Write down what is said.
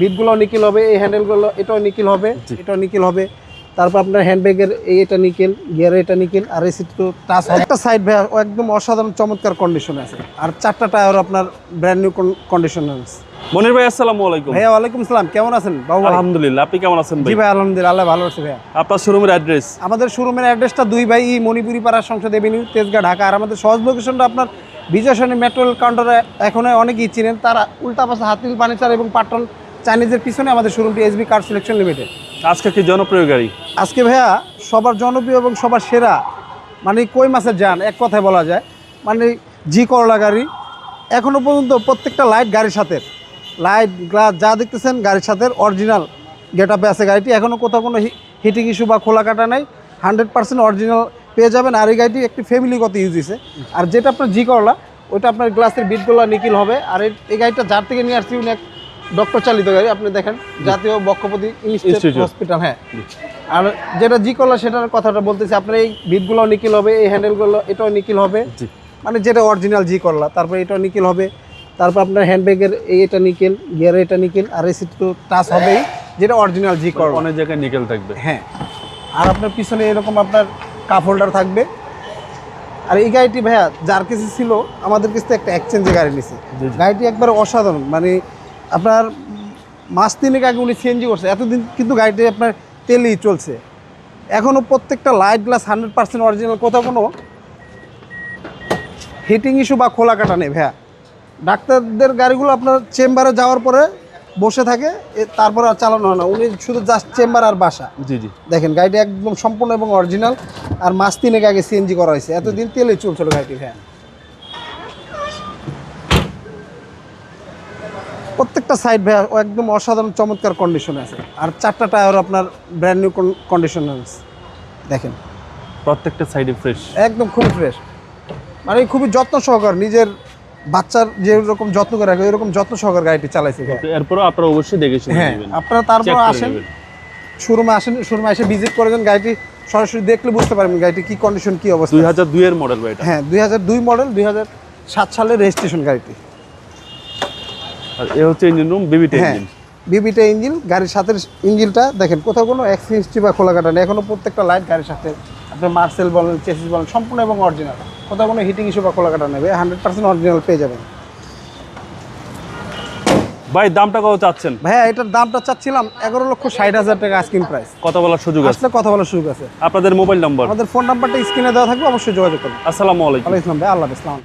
বিটগুলো nickel হবে এই হ্যান্ডেলগুলো এটাও নিকেল হবে এটাও নিকেল হবে। তারপর আপনার হ্যান্ডব্যাগের এই এটা নিকেল গিয়ারে এটা নিকেল আর এই সিট তো টাচ একটা সাইড ভাই একদম অসাধারণ চমৎকার কন্ডিশনে আছে। আর চারটা টায়ার আপনার ব্র্যান্ড নিউ কন্ডিশনে আছে। মনির ভাই আসসালামু আলাইকুম। ভাইয়া ওয়ালাইকুম সালাম কেমন আছেন? বাবু আলহামদুলিল্লাহ আপনি কেমন আছেন জি ভাই আলহামদুলিল্লাহ আল্লাহ ভালো আছে ভাইয়া। আপনার শোরুমের অ্যাড্রেস আমাদের শোরুমের অ্যাড্রেসটা দুই ভাই মণিপুরি পাড়া সংসদ এভিনিউ তেজগাঁ ঢাকা। আর আমাদের সহজ লোকেশনটা আপনার বিজয়সনী মেট্রোল কাউন্টারে এখন অনেকেই চিনেন। তারা উল্টা পাশে হাতিল ফার্নিচার এবং পাটন চাইনিজের পিছনে আমাদের শোরুমটি এসবি কার সিলেকশন লিমিটেড আজকে কি জনপ্রিয় গাড়ি? আজকে ভাইয়া সবার জনপ্রিয় এবং সবার সেরা মানে কই মাছের যান এক কথায় বলা যায়। মানে জি করলা গাড়ি এখনও পর্যন্ত প্রত্যেকটা লাইট গাড়ির সাথে লাইট গ্লাস যা দেখতেছেন গাড়ির সাথে অরিজিনাল গেট আপে আছে গাড়িটি। এখনও কোথাও কোনো হিটিং ইস্যু বা খোলা কাটা নাই হান্ড্রেড পার্সেন্ট অরিজিনাল পেয়ে যাবেন। আর এই গাড়িটি একটি ফ্যামিলিগত ইউজ হয়েছে আর যেটা আপনার জি করলা ওইটা আপনার গ্লাসের বিটগুলো নিকিল হবে। আর এই- এই গাড়িটা যার থেকে নিয়ে আসছি উনি এক ডক্টর চালিত গাড়ি আপনি দেখেন জাতীয় বক্ষপতি ইনস্টিটিউট হসপিটাল হ্যাঁ। আর যেটা জি করলা সেটার কথাটা বলতেছি আপনার এই বিটগুলো নিকিল হবে এই হ্যান্ডেলগুলো এটাও নিকিল হবে। মানে যেটা অরিজিনাল জি করলা তারপর এটাও নিকেল হবে। তারপর আপনার হ্যান্ডব্যাগের এই এটা নিকেল গিয়ারে এটা নিকেল আর এই সিট তো টাচ হবেই যেটা অরিজিনাল জি করলা। অনেক জায়গায় নিকেল থাকবে। হ্যাঁ। আর আপনার পিছনে এরকম আপনার কাপ হোল্ডার থাকবে। আর এই গাড়িটি ভাইয়া যার কাছে ছিল আমাদের কাছে একটা এক্সচেঞ্জে গাড়ি নিছে। গাড়িটি একবার অসাধারণ মানে আপনার মাস তিনেক আগে উনি সিএনজি করছে। এতদিন কিন্তু গাড়িটি আপনার তেলেই চলছে। এখনও প্রত্যেকটা light glass hundred percent original কোথাও কোনো হিটিং ইস্যু বা খোলা কাটা নেই ভ্যা ডাক্তারদের গাড়িগুলো আপনার চেম্বারে যাওয়ার পরে বসে থাকে তারপর আর চালানো হয় না। উনি শুধু জাস্ট চেম্বার আর বাসা। জি জি। দেখেন গাড়িটা একদম সম্পূর্ণ এবং অরিজিনাল আর মাস তিনেক আগে সিএনজি করা হয়েছে। এতদিন তেলে চলছিল গাড়িটি হ্যাঁ প্রত্যেকটা সাইড ভাই একদম অসাধারণ চমৎকার কন্ডিশনে আছে। আর চারটা টায়ার আপনার ব্র্যান্ড নিউ কন্ডিশনে আছে। দেখেন। প্রত্যেকটা সাইডে ফ্রেশ একদম খুবই ফ্রেশ মানে খুবই যত্ন সহকার নিজের বাচ্চার যেরকম যত্ন করে রাখে এরকম যত্ন সহকার গাড়িটি চালাইছে ভাই। এরপরও আপনারা অবশ্যই দেখে শুনে হ্যাঁ আপনারা তারপর আসেন। শোরুমে আসেন শোরুমে এসে ভিজিট করেছেন গাড়িটি সরাসরি দেখলে বুঝতে পারবেন গাড়িটি কি কন্ডিশন কি অবস্থা। দুই হাজার দুইয়ের মডেল ভাই এটা। হ্যাঁ দুই হাজার দুই মডেল দুই হাজার সাত সালের রেজিস্ট্রেশন গাড়িটি। আর এ হচ্ছে ইঞ্জিন রুম বিবিটি ইঞ্জিন বিবিটা ইঞ্জিন গাড়ির সাথে ইঞ্জিনটা দেখেন কোথাও কোনো অ্যাক্সিডেন্ট বা খোলা কাটা নেই। এখনও প্রত্যেকটা লাইট গাড়ির সাথে আপনার মার্সেল বলেন চেসিস বলেন সম্পূর্ণ এবং অরিজিনাল কোথাও কোনো হিটিং ইস্যু বা খোলা কাটা নেবে হান্ড্রেড পার্সেন্ট অরিজিনাল পেয়ে যাবেন। ভাই দামটা কত চাচ্ছেন? ভাইয়া এটার দামটা চাচ্ছিলাম এগারো লক্ষ ষাট হাজার টাকা আস্কিং প্রাইস কত বলার সুযোগ আছে। আসলে কথা বলার সুযোগ আছে। আপনাদের মোবাইল নম্বর আমাদের ফোন নাম্বারটা স্ক্রিনে দেওয়া থাকবে অবশ্যই যোগাযোগ করবেন। আসসালামু আলাইকুম। আলাইকুম ভাই আল্লাহ ইসলাম